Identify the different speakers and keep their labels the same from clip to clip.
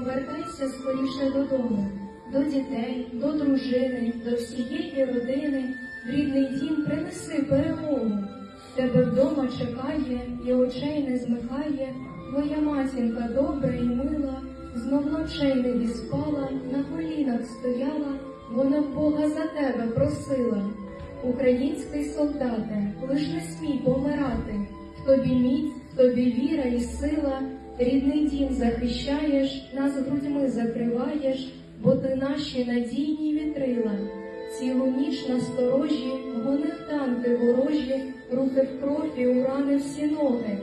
Speaker 1: повертайся скоріше додому, до дітей, до дружини, до всієї родини. В рідний дім принеси перемогу. Тебе вдома чекає і очей не змикає. Твоя матінка добра і мила, знов ночей не відспала, на колінах стояла, вона в Бога за тебе просила. Український солдате, лиш не смій помирати, в тобі міць, в тобі віра і сила, рідний дім захищаєш, нас грудьми закриваєш, бо ти наші надійні вітрила. Цілу ніч на сторожі, гонив танки ворожі, руки в крові, у рани всі ноги.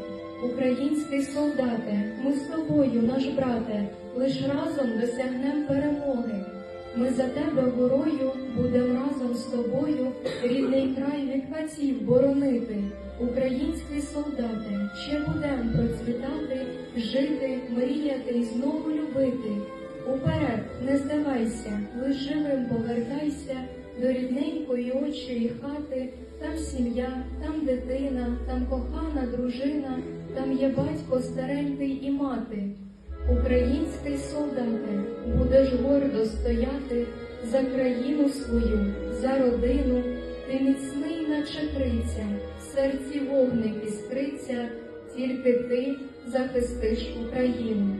Speaker 1: Український солдате, ми з тобою, наш брате, лиш разом досягнем перемоги. Ми за тебе горою будем разом з тобою рідний край від катів боронити. Український солдати, ще будем процвітати, жити, мріяти і знову любити. Уперед, не здавайся, лиш живим повертайся до рідненької очої хати, там сім'я, там дитина, там кохана дружина, там є батько старенький і мати. Український солдате, будеш гордо стояти за країну свою, за родину, ти міцний, наче криця, в серці вогник іскриться, тільки ти захистиш Україну.